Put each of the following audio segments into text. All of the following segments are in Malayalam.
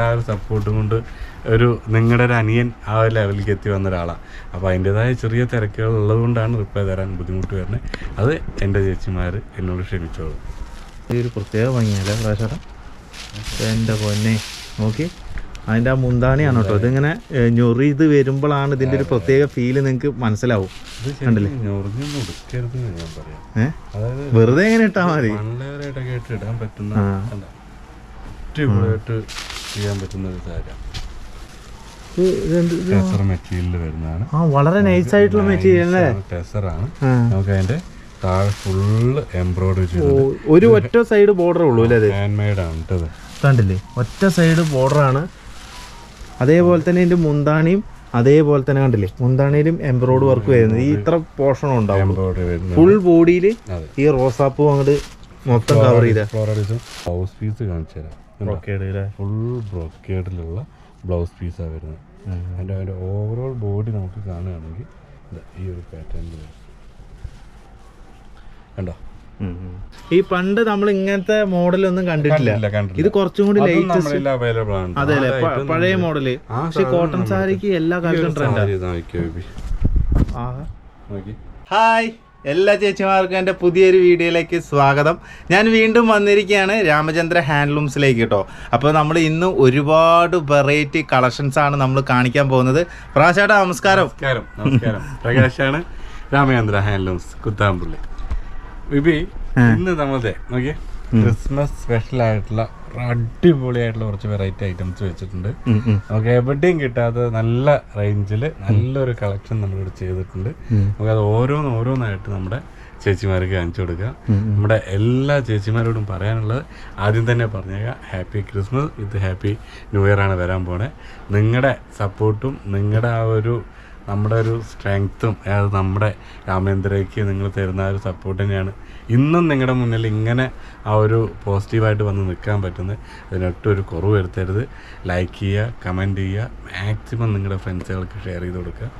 നിങ്ങളുടെ ആ ഒരു സപ്പോർട്ടും കൊണ്ട് ഒരു നിങ്ങളുടെ ഒരു അനിയൻ ആ ഒരു ലെവലിലേക്ക് എത്തി വന്ന ഒരാളാണ് അപ്പോൾ അതിന്റെതായ ചെറിയ തിരക്കുകൾ ഉള്ളതുകൊണ്ടാണ് റിപ്ലൈ തരാൻ ബുദ്ധിമുട്ട് വരുന്നത്. അത് എന്റെ ചേച്ചിമാർ എന്നോട് ക്ഷമിച്ചോളൂ. ഈ ഒരു പ്രത്യേക ഭംഗിയല്ലേ പ്രാവശ്യം എന്റെ പൊന്നെ നോക്കി. അതിന്റെ ആ മുന്താണിയാണ് കേട്ടോ. ഇതിങ്ങനെ ഞൊറി ഇത് വരുമ്പോഴാണ് ഇതിന്റെ ഒരു പ്രത്യേക ഫീൽ നിങ്ങൾക്ക് മനസ്സിലാവും. കണ്ടില്ലേ? വെറുതെ ഇങ്ങനെ ഇട്ടാൽ മതി. ചെയ്യാൻ പറ്റുന്ന ഒരു? ടെസർ മെറ്റീരിയൽ വരുന്നതാണ്. ആ വളരെ നൈസ് ആയിട്ടുള്ള മെറ്റീരിയൽ ടെസർ ടെസറാണ്. ആ. നമുക്ക് അതിന്റെ താഴെ ഫുള്ള് എംബ്രോയിഡറി ചെയ്തു ഒരു ഒറ്റ സൈഡ് ബോർഡർ ഉള്ളൂ അല്ലേ ഹാൻഡ് മെയ്ഡ് ആണ് കണ്ടില്ലേ? ഒറ്റ സൈഡ് ബോർഡർ ആണ്. അതേപോലെ തന്നെ ഇതിന്റെ മുന്താണിയും അതേപോലെ തന്നെ കണ്ടില്ലേ? മുന്താണിയിലും എംബ്രോയിഡ് വർക്ക് വരുന്നത്. ഈ ഇത്ര പോർഷൻ ഉണ്ടാവും. ഫുൾ ബോഡിയിൽ ഈ റോസാപ്പൂ അങ്ങോട്ട് മൊത്തം കവർ ചെയ്ത. ഹൗസ് പീസ് കാണിച്ചു തരാം ഫുൾ ബ്രോക്കേഡിലുള്ള ബ്ലൗസ് പീസാണ് വരുന്നത്. അതിന്റെ അതിന്റെ ഓവറോൾ ബോഡി നമുക്ക് കാണുകയാണെങ്കിൽ ഈ ഒരു പാറ്റേണിൽ കണ്ടോ? ഈ പണ്ട് നമ്മൾ ഇങ്ങനത്തെ മോഡലൊന്നും കണ്ടിട്ടില്ല. ഇത് കുറച്ചും കൂടി നമ്മളിൽ അവൈലബിൾ ആണ്. അതെ അല്ലേ? പഴയ മോഡൽ പക്ഷെ കോട്ടൺ സാരിക്ക് എല്ലാ കാലത്തും ഹായ് എല്ലാ ചേച്ചിമാർക്കും എന്റെ പുതിയൊരു വീഡിയോയിലേക്ക് സ്വാഗതം. ഞാൻ വീണ്ടും വന്നിരിക്കുകയാണ് രാമചന്ദ്ര ഹാൻഡ്ലൂംസിലേക്ക് കേട്ടോ അപ്പോൾ നമ്മൾ ഇന്ന് ഒരുപാട് വെറൈറ്റി കളക്ഷൻസ് ആണ് നമ്മൾ കാണിക്കാൻ പോകുന്നത്. പ്രാശേട്ടാ നമസ്കാരം. നമസ്കാരം നമസ്കാരം. പ്രകാശാണ് രാമചന്ദ്ര ഹാൻഡ്ലൂംസ് കുത്താമ്പുള്ളി. ബിബി ഇന്ന് നമ്മളതെ നോക്കിയേ ക്രിസ്മസ് സ്പെഷ്യൽ ആയിട്ടുള്ള അടിപൊളിയായിട്ടുള്ള കുറച്ച് വെറൈറ്റി ഐറ്റംസ് വെച്ചിട്ടുണ്ട്. നമുക്ക് എവിടെയും കിട്ടാത്ത നല്ല റേഞ്ചിൽ നല്ലൊരു കളക്ഷൻ നമ്മളിവിടെ ചെയ്തിട്ടുണ്ട്. നമുക്കത് ഓരോന്ന് ഓരോന്നായിട്ട് നമ്മുടെ ചേച്ചിമാർക്ക് കാണിച്ചു കൊടുക്കുക നമ്മുടെ എല്ലാ ചേച്ചിമാരോടും പറയാനുള്ളത് ആദ്യം തന്നെ പറഞ്ഞേക്കാം. Happy Christmas with happy new year ആണ് വരാൻ പോണേ. നിങ്ങളുടെ സപ്പോർട്ടും നിങ്ങളുടെ ആ ഒരു നമ്മുടെ ഒരു സ്ട്രെങ്ത്തും അതായത് നമ്മുടെ രാമേന്ദ്രയ്ക്ക് നിങ്ങൾ തരുന്ന ഒരു സപ്പോർട്ട് തന്നെയാണ്. ഇന്നും നിങ്ങളുടെ മുന്നിൽ ഇങ്ങനെ ആ ഒരു പോസിറ്റീവായിട്ട് വന്ന് നിൽക്കാൻ പറ്റുന്നത്. അതിനൊട്ടും ഒരു കുറവ് വരുത്തരുത്. ലൈക്ക് ചെയ്യുക കമന്റ് ചെയ്യുക മാക്സിമം നിങ്ങളുടെ ഫ്രണ്ട്സുകൾക്ക് ഷെയർ ചെയ്ത് കൊടുക്കുക.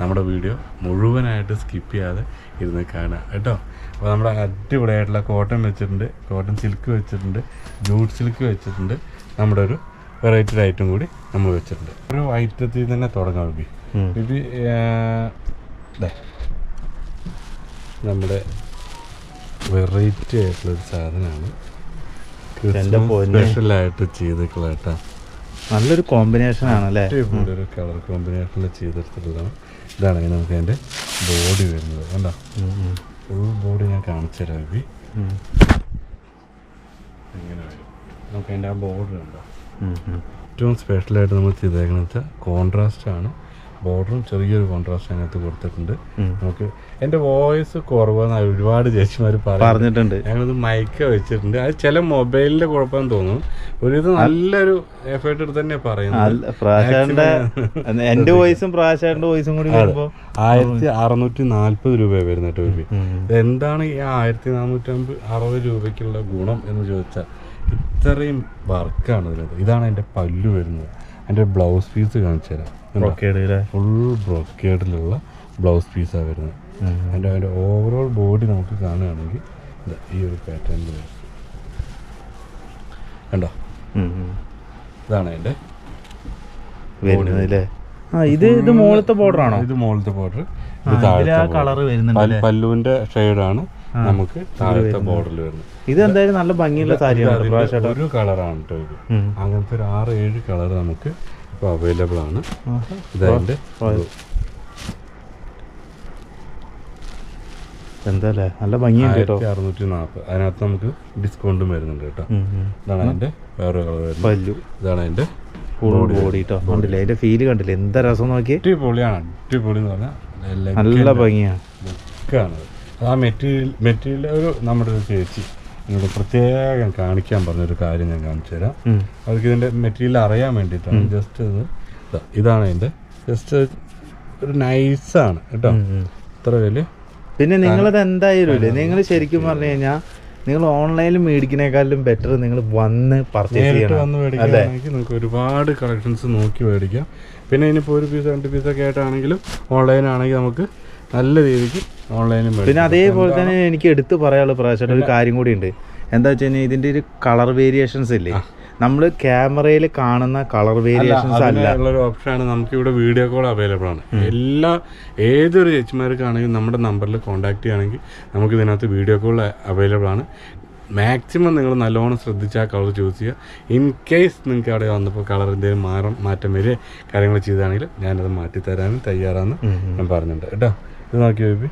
നമ്മുടെ വീഡിയോ മുഴുവനായിട്ട് സ്കിപ്പ് ചെയ്യാതെ ഇരുന്ന് കാണുക കേട്ടോ. അപ്പോൾ നമ്മുടെ അടിപൊളിയായിട്ടുള്ള കോട്ടൺ വെച്ചിട്ടുണ്ട്. കോട്ടൺ സിൽക്ക് വെച്ചിട്ടുണ്ട്. ജൂട്ട് സിൽക്ക് വെച്ചിട്ടുണ്ട്. നമ്മുടെ ഒരു വെറൈറ്റി ഐറ്റം കൂടി നമ്മൾ വെച്ചിട്ടുണ്ട്. ഒരു ഐറ്റത്തിൽ തന്നെ തുടങ്ങാം ബി ദേ, നമ്മുടെ വെറൈറ്റി ആയിട്ടുള്ള ഒരു സാധനമാണ്. സ്പെഷ്യലായിട്ട് ചെയ്തിട്ടുള്ള കേട്ടോ. നല്ലൊരു കോമ്പിനേഷൻ ആണല്ലേ ഒരു കളർ കോമ്പിനേഷനിൽ ചെയ്തെടുത്തിട്ടുള്ളതാണ്. ഇതാണ് നമുക്ക് അതിന്റെ ബോഡി വരുന്നത്. കണ്ടോ? ഫുൾ ബോഡി ഞാൻ കാണിച്ചു തരാം ബി ഇങ്ങനെ വരും. നമുക്ക് അതിന്റെ ആ ബോർഡർ ഉണ്ടോ ഏറ്റവും സ്പെഷ്യലായിട്ട് നമ്മൾ ചെയ്തേക്കുന്നത് വെച്ചാൽ കോൺട്രാസ്റ്റ് ആണ്. ബോർഡറും ചെറിയൊരു കോൺട്രാസ്റ്റ് അതിനകത്ത് കൊടുത്തിട്ടുണ്ട്. നമുക്ക് എന്റെ വോയിസ് കുറവെന്ന് ഒരുപാട് ചേച്ചിമാർ പറഞ്ഞിട്ടുണ്ട്. ഞങ്ങളിത് മൈക്ക വെച്ചിട്ടുണ്ട്. അത് ചില മൊബൈലിന്റെ കുഴപ്പം തോന്നും ഒരു ഇത് നല്ലൊരു എഫേർട്ട് എടുത്ത് തന്നെ പറയുന്നത്. എന്റെ വോയിസും പ്രാശാന്റെ വോയിസും കൂടി ആയിരത്തി അറുന്നൂറ്റി നാല്പത് രൂപ വരുന്ന ടോപ്പി എന്താണ് ഈ ആയിരത്തി നാനൂറ്റമ്പത് അറുപത് രൂപയ്ക്കുള്ള ഗുണം എന്ന് ചോദിച്ചാൽ ഇത്രയും വർക്കാണ് ഇതിനകത്ത്. ഇതാണ് എന്റെ പല്ലു വരുന്നത്. എന്റെ ബ്ലൗസ് പീസ് കാണിച്ചു തരാം. ഫുൾ ബ്രോക്കേഡിലുള്ള ബ്ലൗസ് പീസാണ് വരുന്നത്. അതിന്റെ അതിന്റെ ഓവറോൾ ബോഡി നമുക്ക് കാണുകയാണെങ്കിൽ ഈ ഒരു പാറ്റേൺ വരും കണ്ടോ? ഇതാണ് അതിന്റെ വരുന്നത് അല്ലേ ആ ഇത് ഇത് മുകളത്തെ ബോർഡർ ആണോ? ഇത് മുകളിലത്തെ ബോർഡർ കളർ വരുന്നുണ്ട് പല്ലുവിന്റെ ഷെയ്ഡാണ് നമുക്ക് താഴത്തെ ബോർഡറിൽ വരുന്നത്. ഇത് എന്തായാലും നല്ല ഭംഗിയുള്ള സാരിയാണ് ഒരു കളറാണ് കേട്ടോ ഇത്. അങ്ങനത്തെ ഒരു ആറ് ഏഴ് കളർ നമുക്ക് ഇപ്പോൾ അവൈലബിൾ ആണ്. ഇതതിന്റെ എന്താല്ലേ? നല്ല ഭംഗിയുണ്ട് കേട്ടോ. അറുന്നൂറ്റി നാൽപ്പത് അതിനകത്ത് നമുക്ക് ഡിസ്കൗണ്ടും വരുന്നുണ്ട് കേട്ടോ. ഇതാണ് അതിന്റെ വേറെ കളർ പല്ലു. ഇതാണ് അതിന്റെ ഫുൾ ബോഡി കേട്ടോ കണ്ടില്ലേ? അതിന്റെ ഫീൽ കണ്ടില്ലേ? എന്താ രസം നോക്കിയേ? അടിപൊളിയാണ്. അടിപൊളി എന്ന് പറഞ്ഞാൽ നല്ല ഭംഗിയാണ്. ആ മെറ്റീരിയൽ മെറ്റീരിയൽ ഒരു നമ്മുടെ ഒരു ചേച്ചി. എന്നോട് പ്രത്യേകം കാണിക്കാൻ പറഞ്ഞൊരു കാര്യം ഞാൻ കാണിച്ചു തരാം. അവർക്ക് ഇതിന്റെ മെറ്റീരിയൽ അറിയാൻ വേണ്ടിയിട്ടാണ്. ജസ്റ്റ് ഇത്. ഇതാണ് ഇതിന്റെ ജസ്റ്റ് ഒരു നൈസാണ് കേട്ടോ. ഇത്ര വലിയ പിന്നെ നിങ്ങളത് എന്തായാലും ഇല്ലേ? നിങ്ങൾ ശരിക്കും പറഞ്ഞു കഴിഞ്ഞാൽ നിങ്ങൾ ഓൺലൈനിൽ മേടിക്കുന്നേക്കാളും ബെറ്റർ നിങ്ങൾ വന്ന് പർച്ചേസ് ചെയ്യണം. വന്ന് മേടിക്കുകയാണെങ്കിൽ നിങ്ങൾക്ക് ഒരുപാട് കളക്ഷൻസ് നോക്കി മേടിക്കാം. പിന്നെ ഇനിയിപ്പോൾ ഒരു പീസ് രണ്ട് പീസൊക്കെ ആയിട്ടാണെങ്കിലും ഓൺലൈനാണെങ്കിൽ നമുക്ക് നല്ല രീതിക്ക് ഓൺലൈനിൽ പിന്നെ അതേപോലെ തന്നെ എനിക്ക് എടുത്തു പറയാനുള്ള പ്രാവശ്യം ഒരു കാര്യം കൂടി ഉണ്ട്. എന്താ വെച്ച് കഴിഞ്ഞാൽ ഇതിന്റെ ഒരു കളർ വേരിയേഷൻസ് ഇല്ലേ? നമ്മൾ ക്യാമറയിൽ കാണുന്ന കളർ വേരിയേഷൻസ് അല്ല ഉള്ളൊരു ഓപ്ഷനാണ് നമുക്ക് ഇവിടെ വീഡിയോ കോൾ അവൈലബിൾ ആണ്. എല്ലാ ഏതൊരു ചേച്ചിമാർക്കാണെങ്കിലും നമ്മുടെ നമ്പറിൽ കോൺടാക്ട് ചെയ്യുകയാണെങ്കിൽ നമുക്ക് ഇതിനകത്ത് വീഡിയോ കോൾ അവൈലബിൾ ആണ്. മാക്സിമം നിങ്ങൾ നല്ലോണം ശ്രദ്ധിച്ചാൽ കളർ ചൂസ് ചെയ്യുക. ഇൻ കേസ് നിങ്ങൾക്ക് അവിടെ വന്നപ്പോൾ കളർ എന്തെങ്കിലും മാറും മാറ്റം വരിക കാര്യങ്ങൾ ചെയ്താണെങ്കിൽ ഞാനത് മാറ്റി തരാനും തയ്യാറാണെന്ന് ഞാൻ പറഞ്ഞിട്ടുണ്ട്. കേട്ടോ? ഇത് നോക്കി. ബേബി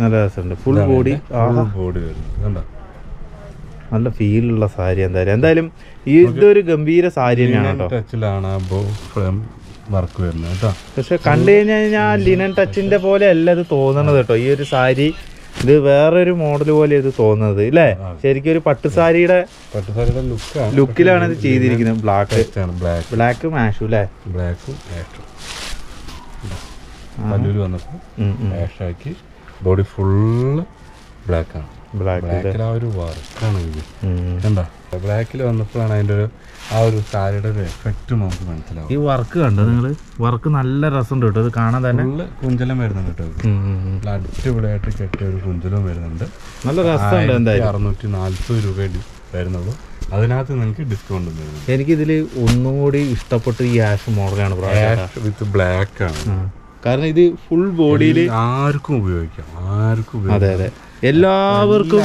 നല്ല രസമുണ്ട്. ഫുൾ ബോഡി ബോഡി വരുന്നത് നല്ല ഫീലുള്ള സാരി എന്തായാലും. എന്തായാലും ഈ ഇതൊരു ഗംഭീര സാരി തന്നെയാണ് കേട്ടോ. ടച്ചിലാണ് വർക്ക് വരുന്നത് കേട്ടോ. പക്ഷെ കണ്ടു കഴിഞ്ഞു കഴിഞ്ഞാൽ ലിനൻ ടച്ചിന്റെ പോലെ അല്ല ഇത് തോന്നണത് കേട്ടോ. ഈ ഒരു സാരി ഇത് വേറൊരു മോഡൽ പോലെ ഇത് തോന്നുന്നത് ഇല്ലേ? ശരിക്കും ഒരു പട്ടുസാരിയുടെ പട്ടുസാരിയുടെ ലുക്കാണ് ലുക്കിലാണ് ഇത് ചെയ്തിരിക്കുന്നത്. ബ്ലാക്ക് ബ്ലാക്ക് മാഷു അല്ലേ ബ്ലാക്കും പല്ലൂര് വന്നപ്പോൾ. ആഷാക്കി ബോഡി ഫുള്ള് ബ്ലാക്കാണ്. ബ്ലാക്ക് ബ്ലാക്കിൽ ആ ഒരു വർക്കാണ് ഇത്. ബ്ലാക്കിൽ വന്നപ്പോഴാണ് അതിന്റെ ഒരു ആ ഒരു സാരിയുടെ ഒരു എഫക്റ്റ് നമുക്ക് മനസ്സിലാവും ഈ വർക്ക് കണ്ടോ നിങ്ങൾ? വർക്ക് നല്ല രസമുണ്ട് കേട്ടോ. ഇത് കാണാൻ തന്നെ. നല്ല കുഞ്ചലം വരുന്നുണ്ട് കേട്ടോ അടിപൊളിയായിട്ട് കെട്ടിയ ഒരു കുഞ്ചലം വരുന്നുണ്ട്. നല്ല രസമുണ്ട് അറുന്നൂറ്റി നാൽപ്പത് രൂപ വരുന്നുള്ളൂ. അതിനകത്ത് നിങ്ങൾക്ക് ഡിസ്കൗണ്ട് വരുന്നുണ്ട് എനിക്കിതിൽ ഒന്നും കൂടി ഇഷ്ടപ്പെട്ട ഈ ആഷ് മോഡലാണ് വിത്ത് ബ്ലാക്ക് ആണ് കാരണം ഇത് ഫുൾ ബോഡിയിൽ ആർക്കും ഉപയോഗിക്കാം. ആർക്കും അതെ അതെ. എല്ലാവർക്കും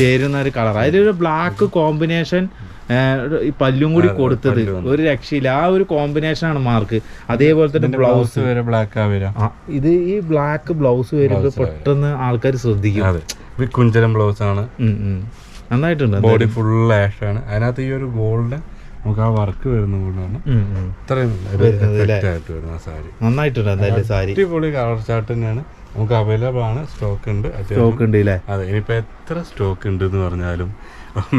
ചേരുന്ന ഒരു കളർ അതിലൊരു ബ്ലാക്ക് കോമ്പിനേഷൻ ഈ പല്ലും കൂടി കൊടുത്തത്. ഒരു രക്ഷയില്ല. ആ ഒരു കോമ്പിനേഷൻ ആണ് മാർക്ക് അതേപോലെ തന്നെ ബ്ലൗസ് വരെ ബ്ലാക്ക് ഇത് ഈ ബ്ലാക്ക് ബ്ലൗസ് വരുമ്പോൾ പെട്ടെന്ന് ആൾക്കാർ ശ്രദ്ധിക്കും. ഇത് ബ്ലൗസ് ആണ്. നന്നായിട്ടുണ്ട്. ബോഡി ഫുൾ ആഷ് ആണ്. അതിനകത്ത് ഈ ഒരു ഗോൾഡ് നമുക്ക് ആ വർക്ക് വരുന്ന കൊണ്ടാണ്. ഇത്രയും ആയിട്ട് വരുന്ന സാരി. നന്നായിട്ടുണ്ട് എന്തായാലും സാരി. അടിപൊളി കളർ ചാർട്ട് തന്നെയാണ്. നമുക്ക് അവൈലബിൾ ആണ്. സ്റ്റോക്ക് ഉണ്ട്. സ്റ്റോക്ക് ഉണ്ട് അല്ലേ അതെ ഇനിയിപ്പോൾ എത്ര സ്റ്റോക്ക് ഉണ്ട് എന്ന് പറഞ്ഞാലും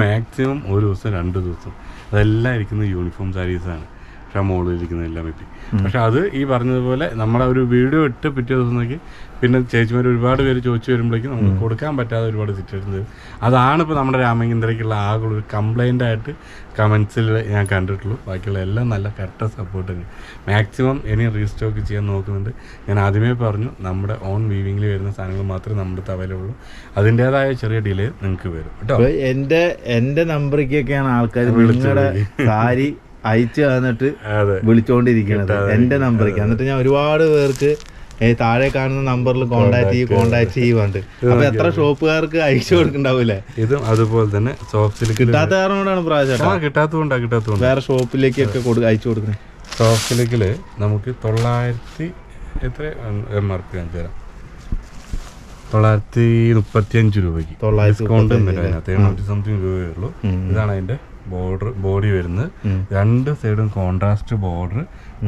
മാക്സിമം ഒരു ദിവസം രണ്ട് ദിവസം. അതെല്ലാം ഇരിക്കുന്ന യൂണിഫോം സാരീസാണ് പക്ഷെ ഇരിക്കുന്ന എല്ലാം ഇപ്പം പക്ഷെ അത് ഈ പറഞ്ഞതുപോലെ നമ്മളെ ഒരു വീഡിയോ ഇട്ട് പിറ്റേ ദിവസം നോക്കി പിന്നെ ചേച്ചിമാർ ഒരുപാട് പേര് ചോദിച്ചു വരുമ്പോഴേക്കും നമുക്ക് കൊടുക്കാൻ പറ്റാതെ ഒരുപാട് സിറ്റുവേഷൻ വരും അതാണ് ഇപ്പോൾ നമ്മുടെ രാമചന്ദ്രയ്ക്കുള്ള ആകെ ഒരു കംപ്ലൈന്റ് ആയിട്ട് കമൻസിൽ ഞാൻ കണ്ടിട്ടുള്ളൂ. ബാക്കിയുള്ള എല്ലാം നല്ല കറക്റ്റ് സപ്പോർട്ട് തന്നെ. മാക്സിമം ഇനി റീസ്റ്റോക്ക് ചെയ്യാൻ നോക്കുന്നുണ്ട്. ഞാൻ ആദ്യമേ പറഞ്ഞു നമ്മുടെ ഓൺ വീവിങ്ങിൽ വരുന്ന സാധനങ്ങൾ മാത്രമേ നമ്മുടെ അവൈലബിൾ ഉള്ളൂ അതിന്റേതായ ചെറിയ ഡിലേ നിങ്ങൾക്ക് വരും. കേട്ടോ? എന്റെ എന്റെ നമ്പറിലേക്കൊക്കെയാണ് ആൾക്കാർ വിളിച്ചത് സാരി അയച്ചു തന്നിട്ട് വിളിച്ചോണ്ടിരിക്കണത്. എന്റെ നമ്പറിലേക്ക് എന്നിട്ട് ഞാൻ ഒരുപാട് പേർക്ക് താഴെ കാണുന്ന നമ്പറിൽ കോണ്ടാക്ട് ചെയ്യും കോണ്ടാക്ട് ചെയ്യുന്നുണ്ട് അപ്പൊ എത്ര ഷോപ്പുകാർക്ക് അയച്ചു കൊടുക്കണ്ടാവൂലേ ഇതും അതുപോലെ തന്നെ സോഫ്റ്റ് കിട്ടാത്ത കാരണം കൊണ്ടാണ് പ്രാവശ്യം ആ കിട്ടാത്തതുകൊണ്ടാ കിട്ടാത്തതുകൊണ്ട്. വേറെ ഷോപ്പിലേക്കൊക്കെ അയച്ചു കൊടുക്കുന്നത് സോഫ്റ്റ് നമുക്ക് തൊള്ളായിരത്തി എത്ര? എം ആർ പി കാണിച്ചു തരാം. തൊള്ളായിരത്തി മുപ്പത്തി അഞ്ച് രൂപയ്ക്ക്. തൊള്ളായിരത്തി ഡിസ്കൗണ്ട് അതിനകത്ത്. എണ്ണൂറ്റി സംതിങ് രൂപയേ ഉള്ളൂ. ഇതാണ് അതിന്റെ ബോർഡർ ബോഡി വരുന്നത്. രണ്ട് സൈഡും contrast border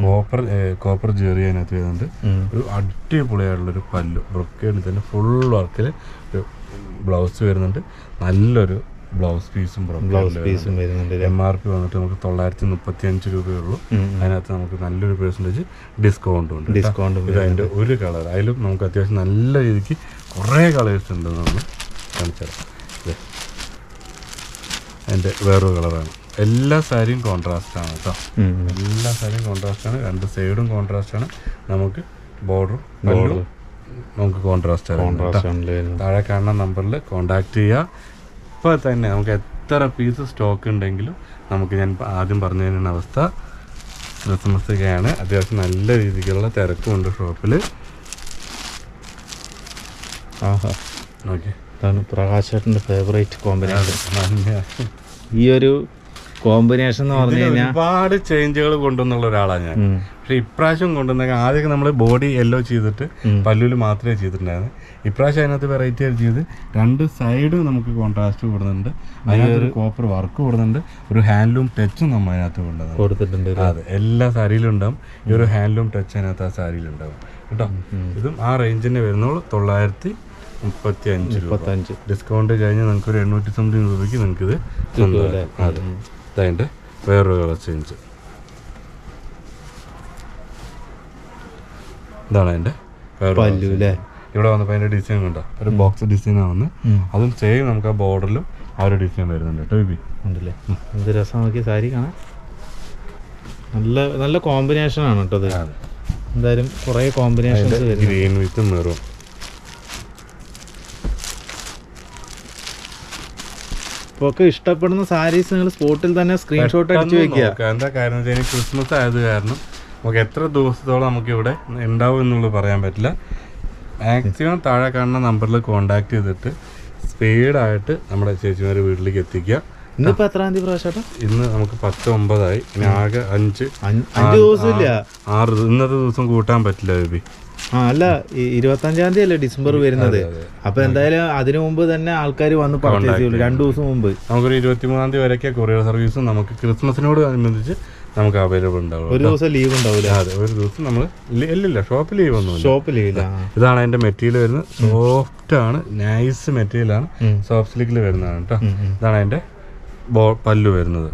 copper copper zari അതിനകത്ത് വരുന്നുണ്ട്. ഒരു അടിപൊളിയായിട്ടുള്ളൊരു പല്ലു. ബ്രൊക്കേഡിൽ തന്നെ ഫുൾ വർക്കിൽ ഒരു ബ്ലൗസ് വരുന്നുണ്ട്. നല്ലൊരു ബ്ലൗസ് പീസും ബ്ലൗസ് പീസും വരുന്നുണ്ട്? എം ആർ പി വന്നിട്ട് നമുക്ക് തൊള്ളായിരത്തി മുപ്പത്തി അഞ്ച് രൂപയേ ഉള്ളൂ അതിനകത്ത് നമുക്ക് നല്ലൊരു പെർസെന്റേജ് ഡിസ്കൗണ്ട് ഉണ്ട് ഡിസ്കൗണ്ട് അതിന്റെ ഒരു കളർ അതിലും നമുക്ക് അത്യാവശ്യം നല്ല രീതിക്ക് കുറേ കളേഴ്സ് ഉണ്ടെന്ന് നമ്മൾ കാണിച്ചാൽ അതിന്റെ വേറൊരു കളറാണ്. എല്ലാ സാരിയും കോൺട്രാസ്റ്റ് ആണ് കേട്ടോ. എല്ലാ സാരിയും കോൺട്രാസ്റ്റ് ആണ്. രണ്ട് സൈഡും കോൺട്രാസ്റ്റ് ആണ്. നമുക്ക് ബോർഡർ ബോർഡർ നമുക്ക് കോൺട്രാസ്റ്റ് താഴെ കാണുന്ന നമ്പറിൽ കോൺടാക്ട് ചെയ്യുക ഇപ്പോൾ തന്നെ നമുക്ക് എത്ര പീസ് സ്റ്റോക്ക് ഉണ്ടെങ്കിലും നമുക്ക് ഞാൻ ആദ്യം പറഞ്ഞു തരുന്ന അവസ്ഥ ക്രിസ്മസൊക്കെയാണ് അത്യാവശ്യം നല്ല രീതിക്കുള്ള തിരക്കുമുണ്ട് ഷോപ്പിൽ ആഹാ. ഓക്കെ അതാണ് പ്രകാശേട്ടന്റെ ഫേവറേറ്റ് കോമ്പിനേഷൻ ഈ ഒരു കോമ്പിനേഷൻ എന്ന് പറഞ്ഞു കഴിഞ്ഞാൽ ഒരുപാട് ചേഞ്ചുകൾ കൊണ്ടുവന്നുള്ള ഒരാളാണ് ഞാൻ. പക്ഷെ ഇപ്രാവശ്യം കൊണ്ടുവന്ന ആദ്യമൊക്കെ നമ്മൾ ബോഡി യെല്ലോ ചെയ്തിട്ട് പല്ലുവിൽ മാത്രമേ ചെയ്തിട്ടുണ്ടായിരുന്നു. ഇപ്രാവശ്യം അതിനകത്ത് വെറൈറ്റി ആയിട്ട് ചെയ്ത് രണ്ട് സൈഡും നമുക്ക് കോൺട്രാസ്റ്റ് കൊടുക്കുന്നുണ്ട്. അതിനകത്ത് കോപ്പർ വർക്ക് കൊടുക്കുന്നുണ്ട്. ഒരു ഹാൻഡ്ലൂം ടച്ചും നമ്മൾ അതിനകത്ത് കൊണ്ടുവന്നത്. കൊടുത്തിട്ടുണ്ട് അതെ എല്ലാ സാരിയിലും ഉണ്ടാവും. ഈ ഒരു ഹാൻഡ്ലൂം ടച്ച് അതിനകത്ത് ആ സാരിയിലുണ്ടാവും. കേട്ടോ? ഇതും ആ റേഞ്ചിന് വരുന്നുള്ളൂ തൊള്ളായിരത്തി മുപ്പത്തി അഞ്ച് മുപ്പത്തഞ്ച് ഡിസ്കൗണ്ട് കഴിഞ്ഞ് നിങ്ങൾക്ക് ഒരു എണ്ണൂറ്റി സംതിങ് രൂപയ്ക്ക് നിങ്ങൾക്ക് ഇത് അതിന്റെ അതെ വേറൊരു കളർ ചേഞ്ച് ഇതാണ് അതിന്റെ വേറെ പല്ലു അല്ലേ? ഇവിടെ വന്നപ്പോൾ അതിന്റെ ഡിസൈൻ കണ്ടോ? ഒരു ബോക്സ് ഡിസൈൻ ആണ് അതും സെയിം നമുക്ക് ആ ബോർഡറിലും ആ ഒരു ഡിസൈൻ വരുന്നുണ്ട് കേട്ടോ ബി ഉണ്ടല്ലേ? എന്ത് രസം നോക്കി സാരി കാണാൻ. നല്ല നല്ല കോമ്പിനേഷൻ ആണ് കേട്ടോ ഇത്. എന്തായാലും കുറേ കോമ്പിനേഷൻസ് ഗ്രീൻ വിത്ത് മെറൂൺ ഒക്കെ ഇഷ്ടപ്പെടുന്ന സാരീസ് നിങ്ങൾ സ്പോട്ടിൽ തന്നെ സ്ക്രീൻഷോട്ട് അടിച്ചു വെക്കുക. എന്താ കാരണം വെച്ചാൽ ക്രിസ്മസ് ആയത് കാരണം നമുക്ക് എത്ര ദിവസത്തോളം നമുക്ക് ഇവിടെ ഉണ്ടാവും എന്നുള്ളത് പറയാൻ പറ്റില്ല. മാക്സിമം താഴെ കാണുന്ന നമ്പറിൽ കോണ്ടാക്ട് ചെയ്തിട്ട് സ്പീഡായിട്ട് നമ്മുടെ ചേച്ചിമാരെ വീട്ടിലേക്ക് എത്തിക്കുക. ഇന്നിപ്പോ എത്രാം തീയതി പ്രാവശ്യം ഇന്ന് നമുക്ക് പത്ത് ഒമ്പതായി ഇനി ആകെ അഞ്ച്. അഞ്ചു ദിവസം ഇല്ല ആറ് ഇന്നത്തെ ദിവസം കൂട്ടാൻ പറ്റില്ല ബേബി. ആ അല്ല ഇരുപത്തി അഞ്ചാം തീയതി അല്ലേ ഡിസംബർ വരുന്നത്. അപ്പൊ എന്തായാലും അതിനു മുമ്പ് തന്നെ ആൾക്കാർ വന്ന് പർച്ചേസ് ചെയ്യുള്ളൂ രണ്ടു ദിവസം മുമ്പ്. നമുക്കൊരു ഇരുപത്തിമൂന്നാം തീയതി വരെയൊക്കെ കൊറിയർ സർവീസും നമുക്ക് ക്രിസ്മസിനോട് അനുബന്ധിച്ച് നമുക്ക് അവൈലബിൾ ഉണ്ടാവും ഒരു ദിവസം ലീവ് ഉണ്ടാവില്ല അതെ ഒരു ദിവസം നമ്മൾ ഇല്ലില്ല ഷോപ്പ് ലീവ് ഒന്നും ഷോപ്പ് ലീവില്ല ഇതാണ് അതിന്റെ മെറ്റീരിയൽ വരുന്നത്. സോഫ്റ്റ് ആണ് നൈസ് മെറ്റീരിയൽ ആണ്. സോഫ്റ്റ് സിലിക്കിൽ വരുന്നതാണ് കേട്ടോ ഇതാണ് അതിന്റെ പല്ലു വരുന്നത്.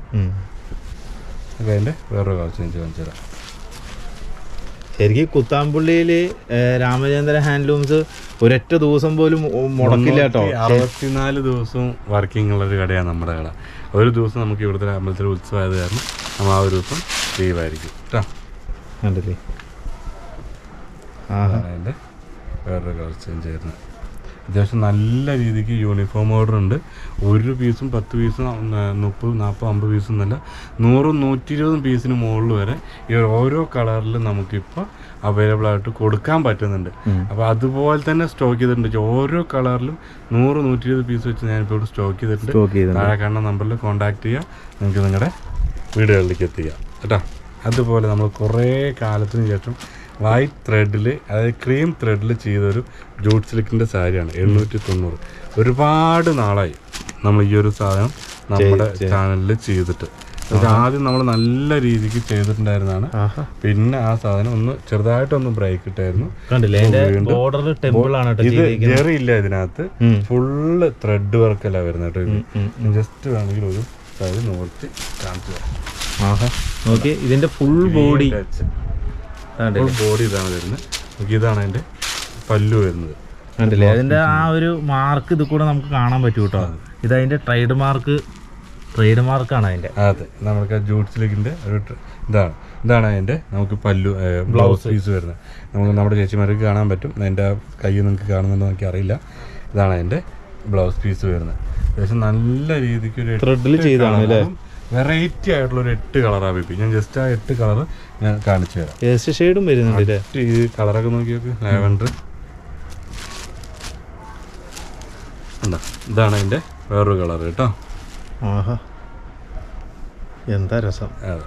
അതിന്റെ വേറൊരു കാഴ്ച എനിക്ക് കാണിച്ചു തരാം. ശരിക്കും കുത്താമ്പുള്ളിയിൽ രാമചന്ദ്ര ഹാൻഡ്ലൂംസ് ഒരൊറ്റ ദിവസം പോലും മുടക്കില്ല കേട്ടോ. അറുപത്തിനാല് ദിവസവും വർക്കിംഗ് ഉള്ള ഒരു കടയാണ് നമ്മുടെ കട. ഒരു ദിവസം നമുക്ക് ഇവിടുത്തെ അമ്പലത്തിൽ ഉത്സവം ആയത് കാരണം നമ്മൾ ആ ഒരു ദിവസം ലീവായിരിക്കും കേട്ടോ കണ്ടില്ലേ? ആ അതിന്റെ വേറൊരു കളർ ചേഞ്ച് വരുന്നത് അത്യാവശ്യം നല്ല രീതിക്ക് യൂണിഫോം ഓർഡർ ഉണ്ട്. ഒരു പീസും പത്ത് പീസും മുപ്പത് നാൽപ്പത് അമ്പത് പീസും എന്നല്ല നൂറും നൂറ്റി ഇരുപതും പീസിന് മുകളിൽ വരെ ഈ ഓരോ കളറിലും നമുക്കിപ്പോൾ അവൈലബിൾ ആയിട്ട് കൊടുക്കാൻ പറ്റുന്നുണ്ട്. അപ്പോൾ അതുപോലെ തന്നെ സ്റ്റോക്ക് ചെയ്തിട്ടുണ്ട്. ഓരോ കളറിലും നൂറ് നൂറ്റി ഇരുപത് പീസ് വെച്ച് ഞാനിപ്പോൾ ഇവിടെ സ്റ്റോക്ക് ചെയ്തിട്ടുണ്ട്. താഴെ കാണുന്ന നമ്പറിൽ കോൺടാക്ട് ചെയ്യുക നിങ്ങൾക്ക് നിങ്ങളുടെ വീടുകളിലേക്ക് എത്തിക്കാം. കേട്ടോ? അതുപോലെ നമ്മൾ കുറേ കാലത്തിന് ശേഷം വൈറ്റ് ത്രെഡിൽ അതായത് ക്രീം ത്രെഡിൽ ചെയ്തൊരു ജൂട്ട് സിൽക്കിന്റെ സാരിയാണ് എണ്ണൂറ്റി തൊണ്ണൂറ് ഒരുപാട് നാളായി നമ്മൾ ഈ ഒരു സാധനം നമ്മുടെ ചാനലിൽ ചെയ്തിട്ട്. ആദ്യം നമ്മൾ നല്ല രീതിക്ക് ചെയ്തിട്ടുണ്ടായിരുന്നാണ് പിന്നെ ആ സാധനം ഒന്ന് ചെറുതായിട്ടൊന്ന് ബ്രേക്ക് ഇട്ടായിരുന്നു. ഇത്. ജെറി ഇല്ല ഇതിനകത്ത്. ഫുള്ള് ത്രെഡ് വർക്ക് അല്ല വരുന്നത് കേട്ടോ ജസ്റ്റ് വേണമെങ്കിൽ ഒരു സൈഡ് നോർത്തി കാണിച്ചു തരാം. നോക്കി ഇതിന്റെ ഫുൾ ബോഡി ബോഡി ഇതാണ് വരുന്നത്. നമുക്ക് ഇതാണ് അതിന്റെ പല്ലു വരുന്നത്. കണ്ടില്ലേ അതിന്റെ ആ ഒരു മാർക്ക് ഇത് കൂടെ നമുക്ക് കാണാൻ പറ്റും കേട്ടോ ഇത് അതിന്റെ ട്രേഡ് മാർക്ക് ട്രേഡ് മാർക്കാണ് അതിന്റെ. അതെ. നമുക്ക് ജൂട്ട് സിലിക്കിന്റെ ഒരു ഇതാണ്. ഇതാണ് അതിന്റെ നമുക്ക് പല്ലു ബ്ലൗസ് പീസ് വരുന്നത്. നമുക്ക് നമ്മുടെ ചേച്ചിമാർക്ക് കാണാൻ പറ്റും. അതിന്റെ കൈ നിങ്ങൾക്ക് കാണുന്നുണ്ടോ എനിക്ക് അറിയില്ല ഇതാണ് അതിന്റെ ബ്ലൗസ് പീസ് വരുന്നത്. അത്യാവശ്യം നല്ല രീതിക്ക് ഒരു ത്രെഡിൽ ചെയ്താണ് വെറൈറ്റി ആയിട്ടുള്ള ഒരു എട്ട് കളറാണ് ബിപ്പി ഞാൻ ജസ്റ്റ് ആ എട്ട് കളർ ഞാൻ കാണിച്ചു തരാം. ഏസ്റ്റ് ഷെയ്ഡും വരുന്നുണ്ട് ഈ കളറൊക്കെ നോക്കി നോക്ക് ലാവൻഡർ ഇതാണ് അതിന്റെ വേറൊരു കളർ കേട്ടോ. ആഹാ. എന്താ രസം. അതെ.